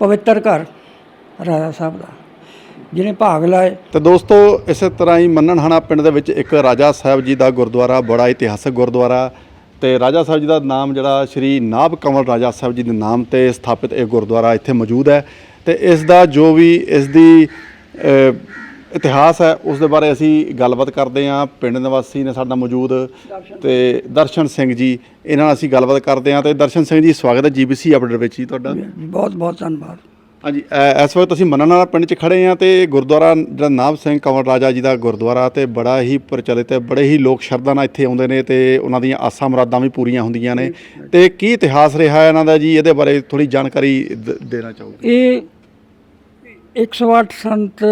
ਪਵਿੱਤਰ ਘਰ ਰਾਜਾ ਸਾਹਿਬ ਦਾ, ਜਿਹਨੇ ਭਾਗ ਲਾਏ। ਤੇ ਦੋਸਤੋ, ਇਸੇ ਤਰ੍ਹਾਂ ਹੀ ਮੰਨਣਹਾਣਾ ਪਿੰਡ ਦੇ ਵਿੱਚ ਇੱਕ ਰਾਜਾ ਸਾਹਿਬ ਜੀ ਦਾ ਗੁਰਦੁਆਰਾ, ਬੜਾ ਇਤਿਹਾਸਕ ਗੁਰਦੁਆਰਾ। ਤੇ ਰਾਜਾ ਸਾਹਿਬ ਜੀ ਦਾ ਨਾਮ ਜਿਹੜਾ ਸ਼੍ਰੀ ਨਾਭ ਕੰਵਲ ਰਾਜਾ ਸਾਹਿਬ ਜੀ ਦੇ ਨਾਮ ਤੇ ਸਥਾਪਿਤ ਇਹ ਗੁਰਦੁਆਰਾ ਇੱਥੇ ਮੌਜੂਦ ਹੈ। ਤੇ ਇਸ ਦਾ ਜੋ ਵੀ, ਇਸ ਦੀ ਇਤਿਹਾਸ ਹੈ ਉਸ ਦੇ ਬਾਰੇ ਅਸੀਂ ਗੱਲਬਾਤ ਕਰਦੇ ਹਾਂ। ਪਿੰਡ ਨਿਵਾਸੀ ਨੇ ਸਾਡਾ ਮੌਜੂਦ ਤੇ ਦਰਸ਼ਨ ਸਿੰਘ ਜੀ ਇਹਨਾਂ ਨਾਲ ਅਸੀਂ ਗੱਲਬਾਤ ਕਰਦੇ ਹਾਂ ਤੇ ਦਰਸ਼ਨ ਸਿੰਘ ਜੀ ਸਵਾਗਤ ਹੈ ਜੀਬੀਸੀ ਅਪਡੇਟ ਵਿੱਚ ਜੀ ਤੁਹਾਡਾ। ਬਹੁਤ ਬਹੁਤ ਧੰਨਵਾਦ। ਹਾਂਜੀ ਇਸ ਵਕਤ ਅਸੀਂ ਮੰਨਣ ਵਾਲਾ ਪਿੰਡ 'ਚ ਖੜੇ ਆ ਤੇ ਗੁਰਦੁਆਰਾ ਜਿਹੜਾ ਨਾਭ ਸਿੰਘ ਕੰਵਰ ਰਾਜਾ ਜੀ ਦਾ ਗੁਰਦੁਆਰਾ ਤੇ ਬੜਾ ਹੀ ਪ੍ਰਚਲਿਤ ਹੈ ਬੜੇ ਹੀ ਲੋਕ ਸ਼ਰਧਾ ਨਾਲ ਇੱਥੇ ਆਉਂਦੇ ਨੇ ਤੇ ਉਹਨਾਂ ਦੀਆਂ ਆਸਾਂ ਮੁਰਾਦਾਂ ਵੀ ਪੂਰੀਆਂ ਹੁੰਦੀਆਂ ਨੇ। ਤੇ ਕੀ ਇਤਿਹਾਸ ਰਿਹਾ ਇਹਨਾਂ ਦਾ ਜੀ? ਇਹਦੇ ਬਾਰੇ ਥੋੜੀ ਜਾਣਕਾਰੀ ਦੇਣਾ ਚਾਹੋਗੇ? ਇਹ 108 ਸੰਤ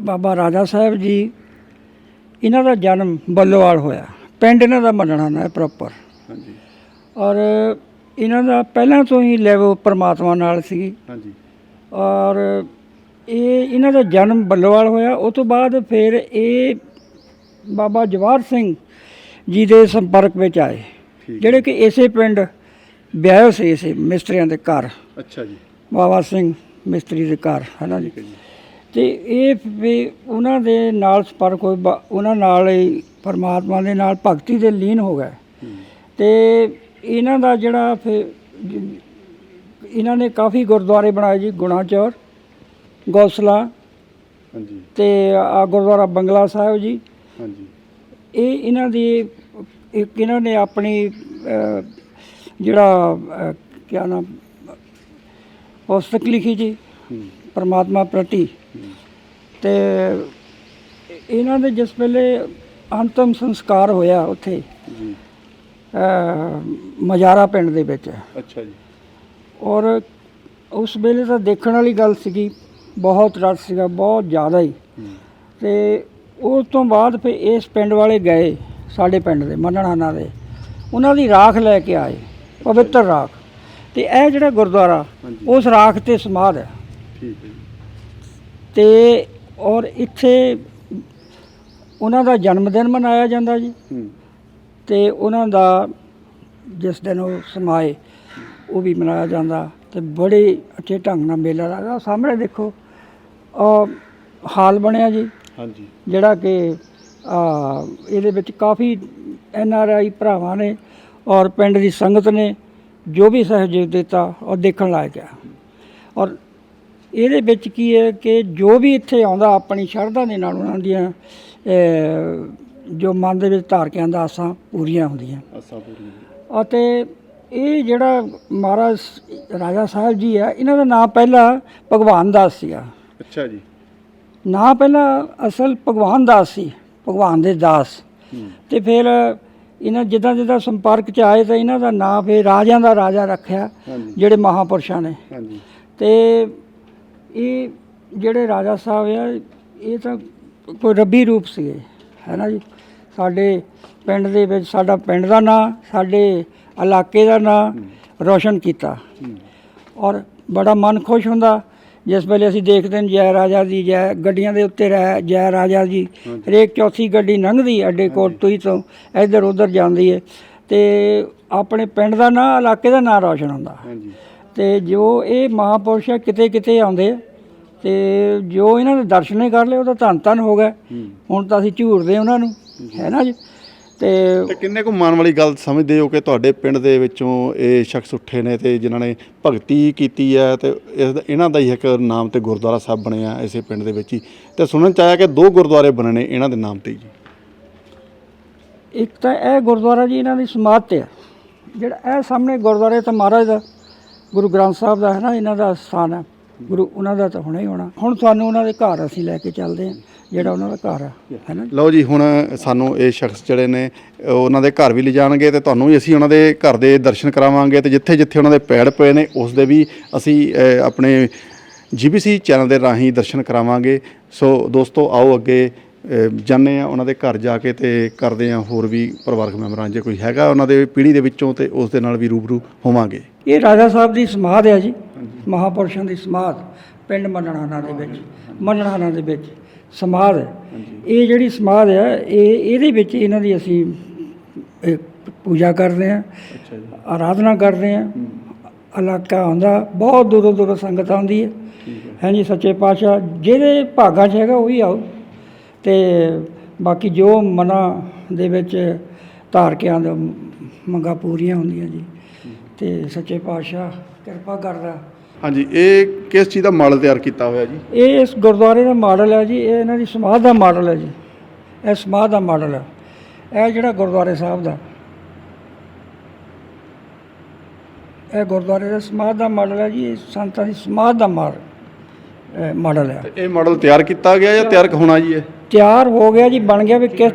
ਬਾਬਾ ਰਾਜਾ ਸਾਹਿਬ ਜੀ ਇਹਨਾਂ ਦਾ ਜਨਮ ਬੱਲੋਵਾਲ ਹੋਇਆ। ਪਿੰਡ ਇਹਨਾਂ ਦਾ ਮੰਨਣਾ ਨਾ ਪ੍ਰੋਪਰ ਹਾਂਜੀ। ਔਰ ਇਹਨਾਂ ਦਾ ਪਹਿਲਾਂ ਤੋਂ ਹੀ ਲੈਵ ਪਰਮਾਤਮਾ ਨਾਲ ਸੀ ਹਾਂਜੀ। ਔਰ ਇਹ ਇਹਨਾਂ ਦਾ ਜਨਮ ਬੱਲੋਵਾਲ ਹੋਇਆ। ਉਸ ਤੋਂ ਬਾਅਦ ਫਿਰ ਇਹ ਬਾਬਾ ਜਵਾਹਰ ਸਿੰਘ ਜੀ ਦੇ ਸੰਪਰਕ ਵਿੱਚ ਆਏ। ਜਿਹੜੇ ਕਿ ਇਸੇ ਪਿੰਡ ਵਿਆਹੇ ਸੀ ਇਸੇ ਮਿਸਤਰੀਆਂ ਦੇ ਘਰ। ਅੱਛਾ ਜੀ। ਬਾਬਾ ਸਿੰਘ ਮਿਸਤਰੀ ਦੇ ਘਰ ਹੈ ਨਾ ਜੀ। ਤੇ ਇਹ ਵੀ ਉਹਨਾਂ ਦੇ ਨਾਲ ਸੰਪਰਕ ਹੋਏ ਉਹਨਾਂ ਨਾਲ ਹੀ ਪਰਮਾਤਮਾ ਦੇ ਨਾਲ ਭਗਤੀ ਦੇ ਲੀਨ ਹੋ ਗਏ। ਤੇ ਇਹਨਾਂ ਦਾ ਜਿਹੜਾ ਫਿਰ ਇਹਨਾਂ ਨੇ ਕਾਫੀ ਗੁਰਦੁਆਰੇ ਬਣਾਏ ਜੀ ਗੁਣਾ ਚੌਰ ਗੌਸਲਾ ਹਾਂਜੀ। ਤੇ ਆ ਗੁਰਦੁਆਰਾ ਬੰਗਲਾ ਸਾਹਿਬ ਜੀ। ਹਾਂਜੀ। ਇਹ ਇਹਨਾਂ ਦੀ ਇੱਕ ਇਹਨਾਂ ਨੇ ਆਪਣੀ ਜਿਹੜਾ ਕਿਆ ਨਾਮ ਪੁਸਤਕ ਲਿਖੀ ਜੀ ਪਰਮਾਤਮਾ ਪ੍ਰਤੀ। ਤੇ ਇਹਨਾਂ ਦੇ ਜਿਸ ਵੇਲੇ ਅੰਤਮ ਸੰਸਕਾਰ ਹੋਇਆ ਉੱਥੇ ਜੀ। ਮਜਾਰਾ ਪਿੰਡ ਦੇ ਵਿੱਚ। ਅੱਛਾ ਜੀ। ਔਰ ਉਸ ਵੇਲੇ ਤਾਂ ਦੇਖਣ ਵਾਲੀ ਗੱਲ ਸੀਗੀ ਬਹੁਤ ਰਸ਼ ਸੀਗਾ ਬਹੁਤ ਜ਼ਿਆਦਾ ਹੀ। ਹੂੰ। ਤੇ ਉਸ ਤੋਂ ਬਾਅਦ ਫਿਰ ਇਸ ਪਿੰਡ ਵਾਲੇ ਗਏ ਸਾਡੇ ਪਿੰਡ ਦੇ ਮੰਨਣਾਨਾ ਦੇ। ਉਹਨਾਂ ਦੀ ਰਾਖ ਲੈ ਕੇ ਆਏ ਪਵਿੱਤਰ ਰਾਖ। ਤੇ ਇਹ ਜਿਹੜਾ ਗੁਰਦੁਆਰਾ ਹਾਂਜੀ। ਉਸ ਰਾਖ ਤੇ ਸਮਾਧ ਹੈ। ਠੀਕ ਹੈ ਜੀ। ਤੇ ਔਰ ਇੱਥੇ ਉਹਨਾਂ ਦਾ ਜਨਮ ਦਿਨ ਮਨਾਇਆ ਜਾਂਦਾ ਜੀ। ਹੂੰ। ਤੇ ਉਹਨਾਂ ਦਾ ਜਿਸ ਦਿਨ ਉਹ ਸਮਾਏ ਉਹ ਵੀ ਮਨਾਇਆ ਜਾਂਦਾ। ਤੇ ਬੜੇ ਅੱਛੇ ਢੰਗ ਨਾਲ ਮੇਲਾ ਲੱਗਦਾ। ਸਾਹਮਣੇ ਦੇਖੋ ਅ ਹਾਲ ਬਣਿਆ ਜੀ। ਹਾਂਜੀ। ਜਿਹੜਾ ਕਿ ਆ ਇਹਦੇ ਵਿੱਚ ਕਾਫੀ ਐਨ ਆਰ ਆਈ ਭਰਾਵਾਂ ਨੇ ਔਰ ਪਿੰਡ ਦੀ ਸੰਗਤ ਨੇ ਜੋ ਵੀ ਸਹਿਯੋਗ ਦਿੱਤਾ ਔਰ ਦੇਖਣ ਲਾਇਕ ਆ। ਔਰ ਇਹਦੇ ਵਿੱਚ ਕੀ ਹੈ ਕਿ ਜੋ ਵੀ ਇੱਥੇ ਆਉਂਦਾ ਆਪਣੀ ਸ਼ਰਧਾ ਦੇ ਨਾਲ ਉਹਨਾਂ ਦੀਆਂ ਜੋ ਮਨ ਦੇ ਵਿੱਚ ਧਾਰ ਕੇ ਆਂਦਾ ਆਸਾਂ ਪੂਰੀਆਂ ਹੁੰਦੀਆਂ। ਅਸਾਂ ਪੂਰੀ ਅਤੇ ਇਹ ਜਿਹੜਾ ਮਹਾਰਾਜ ਰਾਜਾ ਸਾਹਿਬ ਜੀ ਆ ਇਹਨਾਂ ਦਾ ਨਾਮ ਪਹਿਲਾਂ ਭਗਵਾਨ ਦਾਸ ਸੀਗਾ। ਅੱਛਾ ਜੀ। ਨਾਂ ਪਹਿਲਾਂ ਅਸਲ ਭਗਵਾਨ ਦਾਸ ਸੀ ਭਗਵਾਨ ਦੇ ਦਾਸ। ਹੂੰ। ਤੇ ਫਿਰ ਇਹਨਾਂ ਜਿੱਦਾਂ ਜਿੱਦਾਂ ਸੰਪਰਕ ਚ ਆਏ ਤਾਂ ਇਹਨਾਂ ਦਾ ਨਾਂ ਫਿਰ ਰਾਜਿਆਂ ਦਾ ਰਾਜਾ ਰੱਖਿਆ ਜਿਹੜੇ ਮਹਾਪੁਰਸ਼ਾਂ ਨੇ। ਤੇ ਇਹ ਜਿਹੜੇ ਰਾਜਾ ਸਾਹਿਬ ਆ ਇਹ ਤਾਂ ਕੋਈ ਰੱਬੀ ਰੂਪ ਸੀਗੇ ਹੈ ਨਾ ਜੀ? ਸਾਡੇ ਪਿੰਡ ਦੇ ਵਿੱਚ ਸਾਡਾ ਪਿੰਡ ਦਾ ਨਾਂ ਸਾਡੇ ਇਲਾਕੇ ਦਾ ਨਾਂ ਰੋਸ਼ਨ ਕੀਤਾ। ਔਰ ਬੜਾ ਮਨ ਖੁਸ਼ ਹੁੰਦਾ ਜਿਸ ਵੇਲੇ ਅਸੀਂ ਦੇਖਦੇ ਹਾਂ ਜੈ ਰਾਜਾ ਦੀ ਜੈ ਗੱਡੀਆਂ ਦੇ ਉੱਤੇ ਰਹਿ ਜੈ ਰਾਜਾ ਜੀ ਹਰੇਕ ਚੌਥੀ ਗੱਡੀ ਲੰਘਦੀ ਅੱਡੇ ਕੋਟ ਤੋਂ ਹੀ ਤੋਂ ਇੱਧਰ ਉੱਧਰ ਜਾਂਦੀ ਹੈ। ਤੇ ਆਪਣੇ ਪਿੰਡ ਦਾ ਨਾਂ ਇਲਾਕੇ ਦਾ ਨਾਂ ਰੌਸ਼ਨ ਹੁੰਦਾ। ਤੇ ਜੋ ਇਹ ਮਹਾਪੁਰਸ਼ ਕਿਤੇ ਕਿਤੇ ਆਉਂਦੇ ਤੇ ਜੋ ਇਹਨਾਂ ਦੇ ਦਰਸ਼ਨ ਕਰ ਲਏ ਉਹ ਤਾਂ ਧੰਨ ਧੰਨ ਹੋ ਹੂੰ। ਹੁਣ ਤਾਂ ਅਸੀਂ ਝੂਰਦੇ ਉਹਨਾਂ ਨੂੰ। ਹੈ ਨਾ ਜੀ? ਤੇ ਤੇ ਕਿੰਨੇ ਕੁ ਮਾਣ ਵਾਲੀ ਗੱਲ ਸਮਝਦੇ ਹੋ ਕਿ ਤੁਹਾਡੇ ਪਿੰਡ ਦੇ ਵਿੱਚੋਂ ਇਹ ਸ਼ਖਸ ਉੱਠੇ ਨੇ ਤੇ ਜਿਨ੍ਹਾਂ ਨੇ ਭਗਤੀ ਕੀਤੀ ਹੈ ਤੇ ਇਸ ਦਾ- ਇਹਨਾਂ ਦਾ ਹੀ ਇੱਕ ਨਾਮ ਤੇ ਗੁਰਦੁਆਰਾ ਸਾਹਿਬ ਬਣਿਆ ਇਸੇ ਪਿੰਡ ਦੇ ਵਿੱਚ ਹੀ। ਤੇ ਸੁਣਨ ਚ ਆਇਆ ਕਿ ਦੋ ਗੁਰਦੁਆਰੇ ਬਣੇ ਨੇ ਇਹਨਾਂ ਦੇ ਨਾਮ ਤੇ ਜੀ। ਇੱਕ ਤਾਂ ਇਹ ਗੁਰਦੁਆਰਾ ਜੀ ਇਹਨਾਂ ਦੀ ਸਮਾਧ ਤੇ ਆ। ਜਿਹੜਾ ਇਹ ਸਾਹਮਣੇ ਗੁਰਦੁਆਰੇ ਤਾਂ ਮਹਾਰਾਜ ਦਾ ਗੁਰੂ ਗ੍ਰੰਥ ਸਾਹਿਬ ਦਾ ਹੈ ਨਾ ਇਹਨਾਂ ਦਾ ਸਥਾਨ ਹੈ। ਗੁਰੂ ਉਹਨਾਂ ਦਾ ਤਾਂ ਹੋਣਾ ਹੀ ਹੋਣਾ। ਹੁਣ ਤੁਹਾਨੂੰ ਉਹਨਾਂ ਦੇ ਘਰ ਅਸੀਂ ਲੈ ਕੇ ਚੱਲਦੇ ਹਾਂ ਜਿਹੜਾ ਉਹਨਾਂ ਦਾ ਘਰ ਆ ਹੈ ਨਾ? ਲਓ ਜੀ ਹੁਣ ਸਾਨੂੰ ਇਹ ਸ਼ਖਸ ਜਿਹੜੇ ਨੇ ਉਹ ਉਹਨਾਂ ਦੇ ਘਰ ਵੀ ਲਿਜਾਣਗੇ ਤੇ ਤੁਹਾਨੂੰ ਵੀ ਅਸੀਂ ਉਹਨਾਂ ਦੇ ਘਰ ਦੇ ਦਰਸ਼ਨ ਕਰਾਵਾਂਗੇ ਤੇ ਜਿੱਥੇ ਜਿੱਥੇ ਉਹਨਾਂ ਦੇ ਪੈੜ ਪਏ ਨੇ ਉਸ ਦੇ ਵੀ ਅਸੀਂ ਆਪਣੇ ਜੀਬੀਸੀ ਚੈਨਲ ਦੇ ਰਾਹੀਂ ਦਰਸ਼ਨ ਕਰਾਵਾਂਗੇ। ਸੋ ਦੋਸਤੋ ਆਓ ਅੱਗੇ ਜਾਂਦੇ ਆ ਉਹਨਾਂ ਦੇ ਘਰ ਜਾ ਕੇ ਤੇ ਕਰਦੇ ਆ ਹੋਰ ਵੀ ਪਰਿਵਾਰਕ ਮੈਂਬਰਾਂ ਜੇ ਕੋਈ ਹੈਗਾ ਉਹਨਾਂ ਦੇ ਪੀੜ੍ਹੀ ਦੇ ਵਿੱਚੋਂ ਤੇ ਉਸ ਦੇ ਨਾਲ ਵੀ ਰੂਬਰੂ ਹੋਵਾਂਗੇ। ਇਹ ਰਾਜਾ ਸਾਹਿਬ ਦੀ ਸਮਾਧ ਹੈ ਜੀ। ਮਹਾਪੁਰਸ਼ਾਂ ਦੀ ਸਮਾਧ ਪਿੰਡ ਮੰਨਣਾਣਾ ਦੇ ਵਿੱਚ ਮੰਨਣਾਣਾ ਦੇ ਵਿੱਚ ਸਮਾਧ ਹੈ। ਇਹ ਜਿਹੜੀ ਸਮਾਧ ਹੈ ਇਹ ਇਹਦੇ ਵਿੱਚ ਇਹਨਾਂ ਦੀ ਅਸੀਂ ਇਹ ਪੂਜਾ ਕਰਦੇ ਹਾਂ ਅੱਛਾ ਜੀ। ਆਰਾਧਨਾ ਕਰਦੇ ਹਾਂ। ਇਲਾਕਾ ਆਉਂਦਾ ਬਹੁਤ ਦੂਰੋਂ ਦੂਰੋਂ ਸੰਗਤ ਆਉਂਦੀ ਹੈ। ਹਾਂਜੀ ਸੱਚੇ ਪਾਤਸ਼ਾਹ ਜਿਹਦੇ ਭਾਗਾਂ 'ਚ ਹੈਗਾ ਉਹੀ ਆਓ। ਤੇ ਬਾਕੀ ਜੋ ਮਨਾਂ ਦੇ ਵਿੱਚ ਧਾਰ ਕੇ ਆਉਂਦੇ ਮੰਗਾਂ ਪੂਰੀਆਂ ਹੁੰਦੀਆਂ ਜੀ। ਤੇ ਸੱਚੇ ਪਾਤਸ਼ਾਹ ਕਿਰਪਾ ਕਰਦਾ। ਹਾਂਜੀ ਇਹ ਕਿਸ ਚੀਜ਼ ਦਾ ਮਾਡਲ ਤਿਆਰ ਕੀਤਾ ਹੋਇਆ ਜੀ? ਇਹ ਇਸ ਗੁਰਦੁਆਰੇ ਦਾ ਮਾਡਲ ਹੈ ਜੀ ਇਹ ਇਹਨਾਂ ਦੀ ਸਮਾਧ ਦਾ ਮਾਡਲ ਹੈ ਜੀ। ਇਹ ਸਮਾਧ ਦਾ ਮਾਡਲ ਹੈ। ਇਹ ਜਿਹੜਾ ਗੁਰਦੁਆਰੇ ਸਾਹਿਬ ਦਾ ਇਹ ਗੁਰਦੁਆਰੇ ਦਾ ਸਮਾਧ ਦਾ ਮਾਡਲ ਹੈ ਜੀ ਇਹ ਸੰਤਾਂ ਦੀ ਸਮਾਧ ਦਾ ਮਾਡਲ ਮਾਡਲ ਹੈ। ਤੇ ਇਹ ਮਾਡਲ ਤਿਆਰ ਕੀਤਾ ਗਿਆ ਜਾਂ ਤਿਆਰ ਹੋਣਾ ਜੀ ਇਹ? ਤਿਆਰ ਹੋ ਗਿਆ ਜੀ ਬਣ ਗਿਆ ਵੀ ਕਿਸ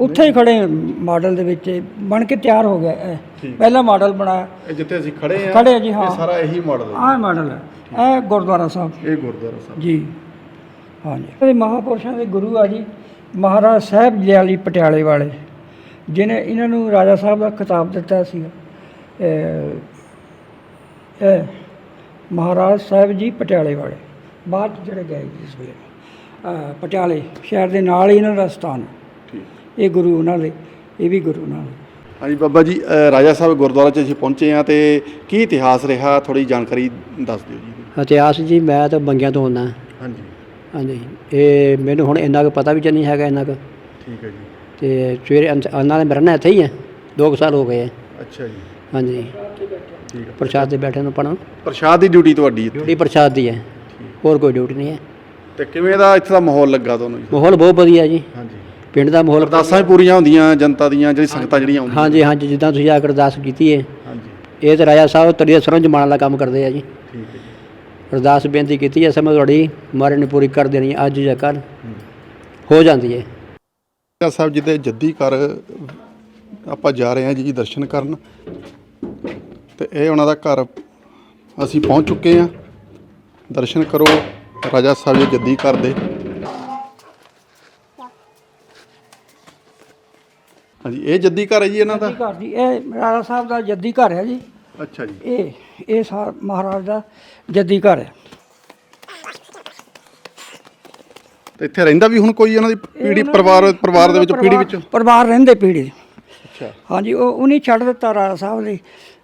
ਉੱਥੇ ਹੀ ਖੜੇ ਮਾਡਲ ਦੇ ਵਿੱਚ ਇਹ ਬਣ ਕੇ ਤਿਆਰ ਹੋ ਗਿਆ ਇਹ। ਪਹਿਲਾ ਮਾਡਲ ਬਣਾਇਆ। ਇਹ ਜਿੱਥੇ ਅਸੀਂ ਖੜੇ ਆ ਖੜੇ ਆ ਜੀ, ਹਾਂ। ਇਹ ਸਾਰਾ ਇਹੀ ਮਾਡਲ ਹੈ। ਆਹ ਮਾਡਲ ਹੈ। ਇਹ ਗੁਰਦੁਆਰਾ ਸਾਹਿਬ। ਇਹ ਗੁਰਦੁਆਰਾ ਸਾਹਿਬ। ਜੀ। ਹਾਂਜੀ। ਇਹ ਮਹਾਪੁਰਸ਼ਾਂ ਦੇ ਗੁਰੂ ਆ ਜੀ ਮਹਾਰਾਜ ਸਾਹਿਬ ਦਿਆਲੀ ਪਟਿਆਲੇ ਵਾਲੇ ਜਿਨੇ ਇਹਨਾਂ ਨੂੰ ਰਾਜਾ ਸਾਹਿਬ ਦਾ ਖਿਤਾਬ ਦਿੱਤਾ ਸੀ ਇਹ ਮਹਾਰਾਜ ਸਾਹਿਬ ਜੀ ਪਟਿਆਲੇ ਵਾਲੇ। ਬਾਅਦ 'ਚ ਜਿਹੜੇ ਗਏ ਜੀ ਇਸ ਵੇਲੇ ਅਹ, ਪਟਿਆਲੇ ਸ਼ਹਿਰ ਦੇ ਨਾਲ ਹੀ ਇਹਨਾਂ ਦਾ ਸਥਾਨ। ਠੀਕ। ਇਹ ਗੁਰੂ ਉਹਨਾਂ ਦੇ ਇਹ ਵੀ ਗੁਰੂ ਉਹਨਾਂ ਦੇ ਹਾਂਜੀ ਬਾਬਾ ਜੀ ਅ, ਰਾਜਾ ਸਾਹਿਬ ਗੁਰਦੁਆਰਾ 'ਚ ਅਸੀਂ ਪਹੁੰਚੇ ਆ ਤੇ ਕੀ ਇਤਿਹਾਸ ਰਿਹਾ? ਥੋੜੀ ਜਾਣਕਾਰੀ ਦੱਸ ਦਿਓ ਜੀ। ਇਤਿਹਾਸ ਜੀ ਮੈਂ ਤਾਂ ਬੰਗਿਆਂ ਤੋਂ ਆਉਂਦਾ। ਹਾਂਜੀ। ਹਾਂਜੀ ਇਹ ਮੈਨੂੰ ਹੁਣ ਇੰਨਾ ਕੁ ਪਤਾ ਵੀ ਨਹੀਂ ਹੈਗਾ ਇੰਨਾ ਕੁ। ਠੀਕ ਹੈ ਜੀ। ਤੇ ਸਵੇਰੇ ਅੰਨਾ ਦੇ ਮਰਨਾ ਇੱਥੇ ਹੀ ਹੈ 2 ਸਾਲ ਹੋ ਗਏ ਹੈ। ਅੱਛਾ ਜੀ। ਹਾਂਜੀ। ਠੀਕ ਹੈ। ਪ੍ਰਸ਼ਾਦ ਦੇ ਬੈਠੇ ਨੂੰ ਪੜਨ ਪ੍ਰਸ਼ਾਦ ਦੀ ਡਿਊਟੀ ਤੁਹਾਡੀ ਇੱਥੇ? ਡਿਊਟੀ ਪ੍ਰਸ਼ਾਦ ਦੀ ਹੈ। ਹੋਰ ਕੋਈ ਡਿਊਟੀ ਨਹੀਂ ਹੈ। ਤੇ ਕਿਵੇਂ ਦਾ ਇੱਥੇ ਦਾ ਮਾਹੌਲ ਲੱਗਾ ਤੁਹਾਨੂੰ ਜੀ? ਮਾਹੌਲ ਬਹੁਤ ਵਧੀਆ ਜੀ। ਹਾਂਜੀ। ਪਿੰਡ ਦਾ ਮਾਹੌਲ ਅਰਦਾਸਾਂ ਵੀ ਪੂਰੀਆਂ ਹੁੰਦੀਆਂ ਜਨਤਾ ਦੀਆਂ ਜਿਹੜੀ ਸੰਗਤਾਂ ਜਿਹੜੀਆਂ ਆਉਂਦੀਆਂ। ਹਾਂਜੀ ਹਾਂਜੀ ਜਿੱਦਾਂ ਤੁਸੀਂ ਆ ਕੇ ਅਰਦਾਸ ਕੀਤੀ ਹੈ ਹਾਂਜੀ। ਇਹ ਤੇ ਰਾਜਾ ਸਾਹਿਬ ਤਰੀਏ ਸਰੋਂ ਜਮਾਨ ਵਾਲਾ ਕੰਮ ਕਰਦੇ ਆ ਜੀ। ਠੀਕ ਹੈ ਜੀ। ਅਰਦਾਸ ਬੇਨਤੀ ਕੀਤੀ ਹੈ ਸਮਝ ਤੁਹਾਡੀ ਮਾਰੇ ਨੇ ਪੂਰੀ ਕਰ ਦੇਣੀ ਹੈ, ਅੱਜ ਜਾਂ ਕੱਲ ਹੋ। ਜਾਂਦੀ ਹੈ ਰਾਜਾ ਸਾਹਿਬ ਜੀ ਦੇ ਜੱਦੀ ਘਰ ਆਪਾਂ ਜਾ ਰਹੇ ਹਾਂ ਜੀ ਦਰਸ਼ਨ ਕਰਨ। ਤੇ ਇਹ ਉਹਨਾਂ ਦਾ ਘਰ ਅਸੀਂ ਪਹੁੰਚ ਚੁੱਕੇ ਹਾਂ। ਦਰਸ਼ਨ ਕਰੋ ਰਾਜਾ ਸਾਹਿਬ ਜੀ ਜੱਦੀ ਘਰ ਦੇ। ਹਾਂਜੀ ਇਹ ਜੱਦੀ ਘਰ ਹੈ ਜੀ ਇਹਨਾਂ ਦਾ? ਜੱਦੀ ਘਰ ਜੀ ਇਹ ਰਾਜਾ ਸਾਹਿਬ ਦਾ ਜੱਦੀ ਘਰ ਹੈ ਜੀ। ਅੱਛਾ ਜੀ। ਇਹ ਇਹ ਸਾ ਮਹਾਰਾਜ ਦਾ ਜੱਦੀ ਘਰ ਹੈ। ਤੇ ਇੱਥੇ ਰਹਿੰਦਾ ਵੀ ਹੁਣ ਕੋਈ ਉਹਨਾਂ ਦੀ ਪੀੜੀ ਪਰਿਵਾਰ ਪਰਿਵਾਰ ਦੇ ਵਿੱਚ ਪੀੜੀ ਵਿੱਚ? ਪਰਿਵਾਰ ਰਹਿੰਦੇ ਪੀੜੀ ਅੱਛਾ। ਹਾਂਜੀ ਉਹ ਉਹਨੇ ਛੱਡ ਦਿੱਤਾ ਰਾਜਾ ਸਾਹਿਬ ਦੀ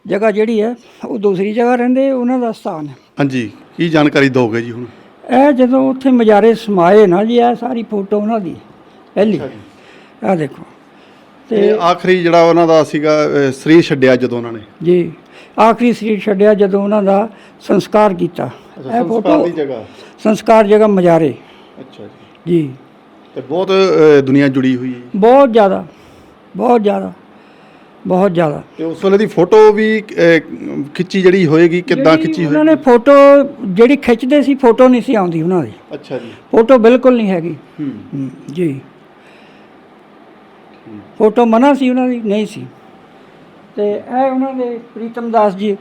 ਜਗ੍ਹਾ ਜਿਹੜੀ ਹੈ ਉਹ ਦੂਸਰੀ ਜਗ੍ਹਾ ਰਹਿੰਦੇ ਉਹਨਾਂ ਦਾ ਸਥਾਨ ਹੈ। ਹਾਂਜੀ ਕੀ ਜਾਣਕਾਰੀ ਦੋਗੇ ਜੀ ਹੁਣ? ਇਹ ਜਦੋਂ ਉੱਥੇ ਮਜਾਰੇ ਸਮਾਏ ਨਾ ਜੀ ਇਹ ਸਾਰੀ ਫੋਟੋ ਉਹਨਾਂ ਦੀ ਪਹਿਲੀ। ਇਹ ਦੇਖੋ। ਤੇ ਆਖਰੀ ਜਿਹੜਾ ਉਹਨਾਂ ਦਾ ਸੀਗਾ ਅਹ, ਸਰੀਰ ਛੱਡਿਆ ਜਦੋਂ ਉਹਨਾਂ ਨੇ। ਜੀ ਆਖਰੀ ਸਰੀਰ ਛੱਡਿਆ ਜਦੋਂ ਉਹਨਾਂ ਦਾ ਸੰਸਕਾਰ ਕੀਤਾ। ਇਹ ਫੋਟੋ ਦੀ ਜਗ੍ਹਾ। ਸੰਸਕਾਰ ਜਗ੍ਹਾ ਮਜਾਰੇ। ਅੱਛਾ ਜੀ। ਜੀ। ਤੇ ਬਹੁਤ ਅਹ, ਦੁਨੀਆ ਜੁੜੀ ਹੋਈ ਹੈ ਜੀ। ਬਹੁਤ ਜ਼ਿਆਦਾ ਬਹੁਤ ਜ਼ਿਆਦਾ ਬਹੁਤ ਜ਼ਿਆਦਾ। ਤੇ ਉਸ ਵੇਲੇ ਦੀ ਫੋਟੋ ਵੀ ਅਹ, ਖਿੱਚੀ ਜਿਹੜੀ ਹੋਏਗੀ ਕਿੱਦਾਂ ਖਿੱਚੀ ਉਹਨਾਂ ਹੋਏਗੀ ਨੇ ਫੋਟੋ ਜਿਹੜੀ ਖਿੱਚਦੇ ਸੀ ਫੋਟੋ ਨਹੀਂ ਸੀ ਆਉਂਦੀ ਉਹਨਾਂ ਦੀ। ਅੱਛਾ ਜੀ। ਫੋਟੋ ਬਿਲਕੁਲ ਨਹੀਂ ਹੈਗੀ। ਹੂੰ। ਹਮ, ਜੀ। ਫੋਟੋ ਮਨਾ ਸੀ ਉਹਨਾਂ ਦੀ? ਨਹੀਂ ਸੀ। ਤੇ ਇਹ ਉਹਨਾਂ ਦੇ ਪ੍ਰੀਤਮ ਦਾਸ ਜੀ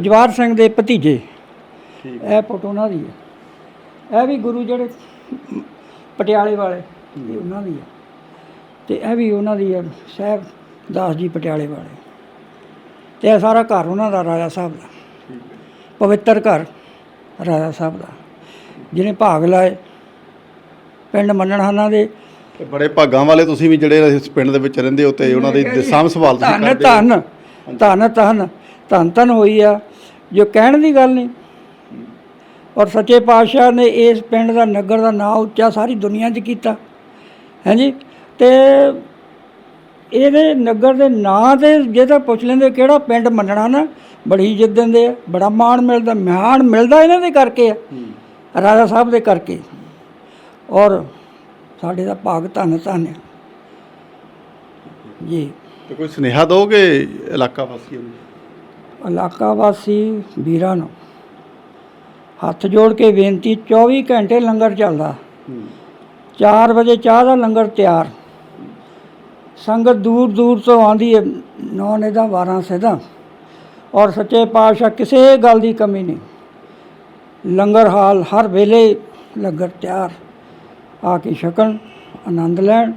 ਜਵਾਰ ਸਿੰਘ ਦੇ ਭਤੀਜੇ। ਠੀਕ। ਇਹ ਫੋਟੋ ਉਹਨਾਂ ਦੀ ਹੈ। ਇਹ ਵੀ ਗੁਰੂ ਜਿਹੜੇ ਪਟਿਆਲੇ ਵਾਲੇ ਇਹ ਉਹਨਾਂ ਦੀ ਹੈ। ਤੇ ਇਹ ਵੀ ਉਹਨਾਂ ਦੀ ਹੈ ਸਾਹਿਬ ਦਾਸ ਜੀ ਪਟਿਆਲੇ ਵਾਲੇ। ਤੇ ਇਹ ਸਾਰਾ ਘਰ ਉਹਨਾਂ ਦਾ ਰਾਜਾ ਸਾਹਿਬ ਦਾ। ਪਵਿੱਤਰ ਘਰ ਰਾਜਾ ਸਾਹਿਬ ਦਾ। ਜਿਹਨੇ ਭਾਗ ਲਾਏ ਪਿੰਡ ਮੰਨਣਹਾਨਾ ਦੇ ਤੇ ਬੜੇ ਭਾਗਾਂ ਵਾਲੇ ਤੁਸੀਂ ਵੀ ਜਿਹੜੇ ਇਸ ਪਿੰਡ ਦੇ ਵਿੱਚ ਰਹਿੰਦੇ ਹੋ ਤੇ ਉਹਨਾਂ ਦੀ ਸਾਂਭ ਸੰਭਾਲ ਤੁਸੀਂ ਧੰਨ ਕਰਦੇ ਹੋ। ਧੰਨ ਧੰਨ ਧੰਨ ਧੰਨ ਧੰਨ ਹੋਈ ਆ। ਜੋ ਕਹਿਣ ਦੀ ਗੱਲ ਨਹੀਂ। ਔਰ ਸੱਚੇ ਪਾਤਸ਼ਾਹ ਨੇ ਇਸ ਪਿੰਡ ਦਾ ਨਗਰ ਦਾ ਨਾਂ ਉੱਚਾ ਸਾਰੀ ਦੁਨੀਆ 'ਚ ਕੀਤਾ। ਹਾਂਜੀ? ਤੇ ਇਹਦੇ ਨਗਰ ਦੇ ਨਾਂ ਤੇ ਜੇ ਤਾਂ ਪੁੱਛ ਲੈਂਦੇ ਕਿਹੜਾ ਪਿੰਡ ਮੰਨਣਾ ਨਾ ਬੜੀ ਇੱਜ਼ਤ ਦਿੰਦੇ ਆ ਬੜਾ ਮਾਣ ਮਿਲਦਾ ਮਾਣ ਮਿਲਦਾ ਇਹਨਾਂ ਦੇ ਕਰਕੇ ਆ ਰਾਜਾ ਸਾਹਿਬ ਦੇ ਕਰਕੇ। ਔਰ ਸਾਡੇ ਦਾ ਭਾਗ ਧੰਨ ਧੰਨ ਆ। ਜੀ। ਤੇ ਕੋਈ ਸੁਨੇਹਾ ਦੋਗੇ ਇਲਾਕਾ ਵਾਸੀਆਂ ਨੂੰ? ਇਲਾਕਾ ਵਾਸੀ ਵੀਰਾਂ ਨੂੰ। ਹੱਥ ਜੋੜ ਕੇ ਬੇਨਤੀ 24 ਘੰਟੇ ਲੰਗਰ ਚੱਲਦਾ। 4 ਵਜੇ ਚਾਹ ਦਾ ਲੰਗਰ ਤਿਆਰ। ਸੰਗਤ ਦੂਰ ਦੂਰ ਤੋਂ ਆਉਂਦੀ ਹੈ ਨੌ ਨਿਦਾ 12 ਸਿਦਾ ਔਰ ਸੱਚੇ ਪਾਤਸ਼ਾਹ ਕਿਸੇ ਗੱਲ ਦੀ ਕਮੀ ਨਹੀਂ। ਲੰਗਰ ਹਾਲ ਹਰ ਵੇਲੇ ਲੰਗਰ ਤਿਆਰ। ਆ ਕੇ ਛਕਣ ਆਨੰਦ ਲੈਣ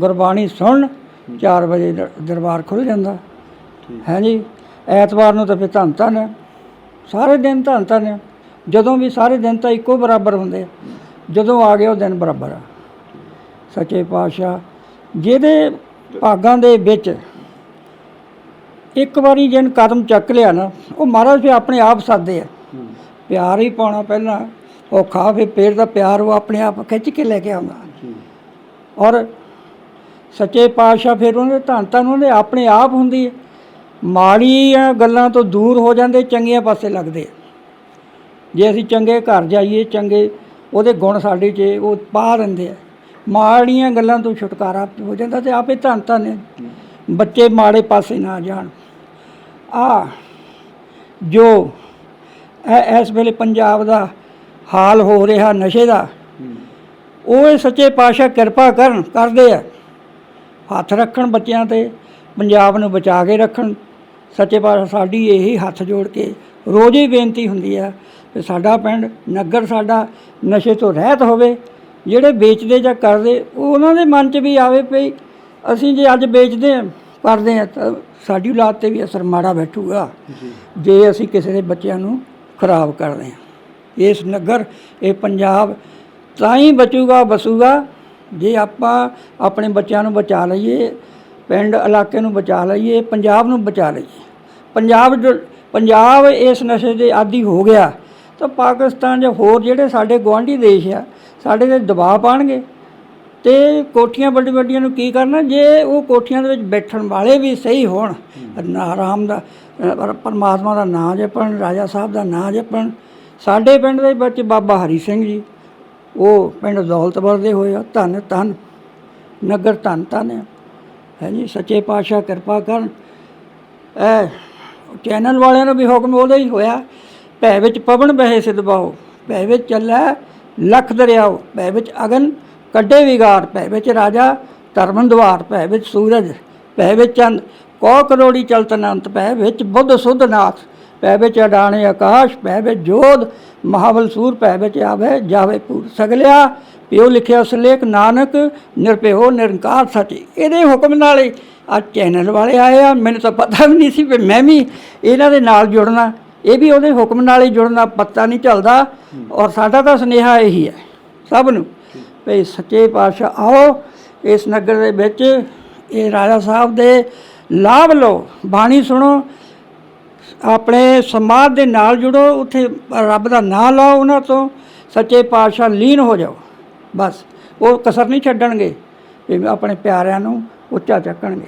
ਗੁਰਬਾਣੀ ਸੁਣਨ 4 ਵਜੇ ਦਰ- ਦਰਬਾਰ ਖੁੱਲ ਜਾਂਦਾ। ਹੈ ਜੀ? ਐਤਵਾਰ ਨੂੰ ਤਾਂ ਫਿਰ ਧੰਨ ਧੰਨ ਹੈ ਸਾਰੇ ਦਿਨ ਧੰਨ ਧੰਨ ਹੈ ਜਦੋਂ ਵੀ ਸਾਰੇ ਦਿਨ ਤਾਂ ਇੱਕੋ ਬਰਾਬਰ ਹੁੰਦੇ ਆ। ਜਦੋਂ ਆ ਗਏ ਉਹ ਦਿਨ ਬਰਾਬਰ ਆ। ਸੱਚੇ ਪਾਤਸ਼ਾਹ ਜਿਹਦੇ ਭਾਗਾਂ ਦੇ ਵਿੱਚ ਇੱਕ ਵਾਰੀ ਜਨ ਕਦਮ ਚੱਕ ਲਿਆ ਨਾ ਉਹ ਮਹਾਰਾਜ ਫਿਰ ਆਪਣੇ ਆਪ ਸਾਦੇ ਆ। ਪਿਆਰ ਹੀ ਪਾਉਣਾ ਪਹਿਲਾਂ। ਉਹ ਖਾ ਫਿਰ ਪੇੜ ਦਾ ਪਿਆਰ ਉਹ ਆਪਣੇ ਆਪ ਖਿੱਚ ਕੇ ਲੈ ਕੇ ਆਉਂਦਾ। ਔਰ ਸੱਚੇ ਪਾਤਸ਼ਾਹ ਫਿਰ ਉਹਨੇ ਧੰਨ ਧੰਨ ਉਹਨੇ ਆਪਣੇ ਆਪ ਹੁੰਦੀ ਮਾੜੀਆਂ ਗੱਲਾਂ ਤੋਂ ਦੂਰ ਹੋ ਜਾਂਦੇ ਚੰਗੀਆਂ ਪਾਸੇ ਲੱਗਦੇ। ਜੇ ਅਸੀਂ ਚੰਗੇ ਘਰ ਜਾਈਏ ਚੰਗੇ ਉਹਦੇ ਗੁਣ ਸਾਡੇ 'ਚ ਉਹ ਪਾ ਦਿੰਦੇ ਆ। ਮਾੜੀਆਂ ਗੱਲਾਂ ਤੋਂ ਛੁਟਕਾਰਾ ਹੋ ਜਾਂਦਾ ਤੇ ਆਪੇ ਧੰਨ ਧੰਨ। ਬੱਚੇ ਮਾੜੇ ਪਾਸੇ ਨਾ ਜਾਣ। ਆ ਜੋ ਇਸ ਵੇਲੇ ਪੰਜਾਬ ਦਾ ਹਾਲ ਹੋ ਰਿਹਾ ਨਸ਼ੇ ਦਾ। ਉਹ ਇਹ ਸੱਚੇ ਪਾਤਸ਼ਾਹ ਕਿਰਪਾ ਕਰਨ ਕਰਦੇ ਆ। ਹੱਥ ਰੱਖਣ ਬੱਚਿਆਂ ਤੇ ਪੰਜਾਬ ਨੂੰ ਬਚਾ ਕੇ ਰੱਖਣ। ਸੱਚੇ ਪਾਤਸ਼ਾਹ ਸਾਡੀ ਇਹੀ ਹੱਥ ਜੋੜ ਕੇ ਰੋਜ਼ ਹੀ ਬੇਨਤੀ ਹੁੰਦੀ ਆ ਕਿ ਸਾਡਾ ਪਿੰਡ ਨਗਰ ਸਾਡਾ ਨਸ਼ੇ ਤੋਂ ਰਹਿਤ ਹੋਵੇ। ਜਿਹੜੇ ਵੇਚਦੇ ਜਾਂ ਕਰਦੇ ਉਹ ਉਹਨਾਂ ਦੇ ਮਨ 'ਚ ਵੀ ਆਵੇ ਭਈ ਅਸੀਂ ਜੇ ਅੱਜ ਵੇਚਦੇ ਆ ਕਰਦੇ ਆ ਤਾਂ ਸਾਡੀ ਔਲਾਦ ਤੇ ਵੀ ਅਸਰ ਮਾੜਾ ਬੈਠੂਗਾ। ਜੇ। ਅਸੀਂ ਕਿਸੇ ਦੇ ਬੱਚਿਆਂ ਨੂੰ ਖਰਾਬ ਕਰਦੇ ਆ ਇਸ ਨਗਰ ਇਹ ਪੰਜਾਬ ਤਾਂ ਹੀ ਬਚੂਗਾ ਬਸੂਗਾ। ਜੇ ਆਪਾਂ ਆਪਣੇ ਬੱਚਿਆਂ ਨੂੰ ਬਚਾ ਲਈਏ ਪਿੰਡ ਇਲਾਕੇ ਨੂੰ ਬਚਾ ਲਈਏ ਪੰਜਾਬ ਨੂੰ ਬਚਾ ਲਈਏ। ਪੰਜਾਬ ਪੰਜਾਬ ਇਸ ਨਸ਼ੇ ਦੇ ਆਦੀ ਹੋ ਗਿਆ ਤਾਂ ਪਾਕਿਸਤਾਨ ਜਾਂ ਹੋਰ ਜਿਹੜੇ ਸਾਡੇ ਗੁਆਂਢੀ ਦੇਸ਼ ਆ ਸਾਡੇ ਤੇ ਦਬਾਅ ਪਾਣਗੇ। ਤੇ ਕੋਠੀਆਂ ਵੱਡੀ ਵੱਡੀਆਂ ਨੂੰ ਕੀ ਕਰਨਾ ਜੇ ਉਹ ਕੋਠੀਆਂ ਦੇ ਵਿੱਚ ਬੈਠਣ ਵਾਲੇ ਵੀ ਸਹੀ ਹੋਣ ਨਾ ਆਰਾਮ ਦਾ ਪਰਮਾਤਮਾ ਦਾ ਨਾਮ ਜਪਣ ਰਾਜਾ ਸਾਹਿਬ ਦਾ ਨਾਮ ਜਪਣ ਸਾਡੇ ਪਿੰਡ ਦੇ ਵਿੱਚ ਬਾਬਾ ਹਰੀ ਸਿੰਘ ਜੀ, ਉਹ ਪਿੰਡ ਦੌਲਤਪੁਰ ਦੇ ਹੋਏ ਆ, ਧੰਨ ਧੰਨ, ਨਗਰ ਧੰਨ ਧੰਨ ਹੈ ਜੀ, ਸੱਚੇ ਪਾਤਸ਼ਾਹ ਕਿਰਪਾ ਕਰਨ। ਇਹ ਚੈਨਲ ਵਾਲਿਆਂ ਨੂੰ ਵੀ ਹੁਕਮ ਉਹਦਾ ਹੀ ਹੋਇਆ, ਭੈ ਵਿੱਚ ਪਵਨ ਬਹਿ ਸਿਧ ਬਾਓ ਭੈ ਵਿੱਚ ਚੱਲੈ ਲੱਖ ਦਰਿਆਓ, ਭੈ ਵਿੱਚ ਅਗਨ ਕੱਢੇ ਵਿਗਾਰ ਭੈ ਵਿੱਚ ਰਾਜਾ ਧਰਮਨ ਦਵਾਰ, ਭੈ ਵਿੱਚ ਸੂਰਜ, ਭੈ ਵਿੱਚ ਚੰਦ ਕੋ ਕਰੋੜੀ ਚਲਤ ਅਨੰਤ, ਭੈ ਵਿੱਚ ਬੁੱਧ ਸੁਧ ਨਾਥ। ਪੈ ਵਿੱਚ ਅਡਾਣੇ ਆਕਾਸ਼, ਪੈ ਵਿੱਚ ਜੋਧ ਮਹਾਵਲ ਸੂਰ ਪੈ ਵਿੱਚ ਆਵੇ, ਜਾਵੇ ਪੂਰ ਸਗਲਿਆ। ਪਿਓ ਲਿਖਿਆ ਸਲੇਖ ਨਾਨਕ ਨਿਰਪਿਓ ਨਿਰੰਕਾਰ ਸਚੇ। ਇਹਦੇ ਹੁਕਮ ਨਾਲ ਹੀ ਆ ਚੈਨਲ ਵਾਲੇ ਆਏ ਆ। ਮੈਨੂੰ ਤਾਂ ਪਤਾ ਵੀ ਨਹੀਂ ਸੀ ਵੀ ਮੈਂ ਵੀ ਇਹਨਾਂ ਦੇ ਨਾਲ ਜੁੜਨਾ। ਇਹ ਵੀ ਉਹਦੇ ਹੁਕਮ ਨਾਲ ਹੀ ਜੁੜਨਾ, ਪਤਾ ਨਹੀਂ ਚੱਲਦਾ। ਔਰ ਸਾਡਾ ਤਾਂ ਸੁਨੇਹਾ ਇਹੀ ਹੈ, ਸਭ ਨੂੰ ਵੀ ਸੱਚੇ ਪਾਤਸ਼ਾਹ ਆਓ, ਇਸ ਨਗਰ ਦੇ ਵਿੱਚ, ਇਹ ਰਾਜਾ ਸਾਹਿਬ ਦੇ ਲਾਭ ਲਓ, ਬਾਣੀ ਸੁਣੋ ਆਪਣੇ ਸਮਾਜ ਦੇ ਨਾਲ ਜੁੜੋ, ਉੱਥੇ ਰੱਬ ਦਾ ਨਾਮ ਲਓ ਉਹਨਾਂ ਤੋਂ, ਸੱਚੇ ਪਾਤਸ਼ਾਹ ਲੀਨ ਹੋ ਜਾਓ। ਬਸ, ਉਹ ਕਸਰ ਨਹੀਂ ਛੱਡਣਗੇ ਆਪਣੇ ਪਿਆਰਿਆਂ ਨੂੰ ਉੱਚਾ ਚੱਕਣਗੇ।